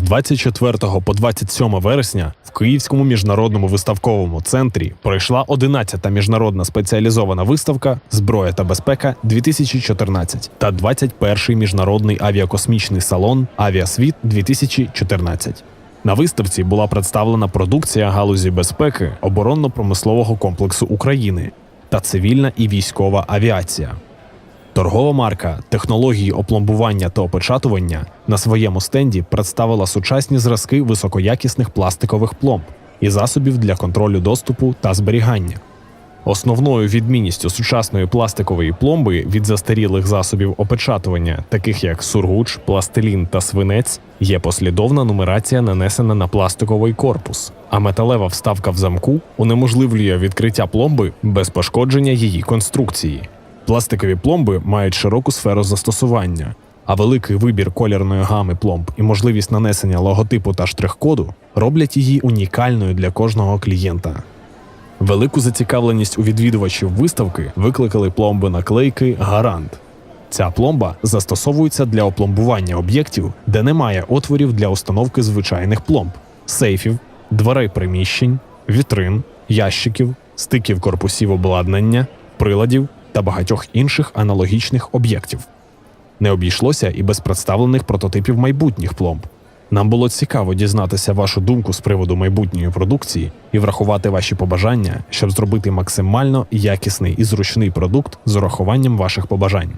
24 по 27 вересня в Київському міжнародному виставковому центрі пройшла 11-та міжнародна спеціалізована виставка Зброя та безпека 2014 та 21-й міжнародний авіакосмічний салон Авіасвіт 2014. На виставці була представлена продукція галузі безпеки оборонно-промислового комплексу України та цивільна і військова авіація. Торгова марка технології опломбування та опечатування на своєму стенді представила сучасні зразки високоякісних пластикових пломб і засобів для контролю доступу та зберігання. Основною відмінністю сучасної пластикової пломби від застарілих засобів опечатування, таких як сургуч, пластилін та свинець, є послідовна нумерація, нанесена на пластиковий корпус, а металева вставка в замку унеможливлює відкриття пломби без пошкодження її конструкції. Пластикові пломби мають широку сферу застосування, а великий вибір колірної гами пломб і можливість нанесення логотипу та штрих-коду роблять її унікальною для кожного клієнта. Велику зацікавленість у відвідувачів виставки викликали пломби наклейки Гарант. Ця пломба застосовується для опломбування об'єктів, де немає отворів для установки звичайних пломб, сейфів, дверей приміщень, вітрин, ящиків, стиків корпусів обладнання, приладів та багатьох інших аналогічних об'єктів. Не обійшлося і без представлених прототипів майбутніх пломб. Нам було цікаво дізнатися вашу думку з приводу майбутньої продукції і врахувати ваші побажання, щоб зробити максимально якісний і зручний продукт з урахуванням ваших побажань.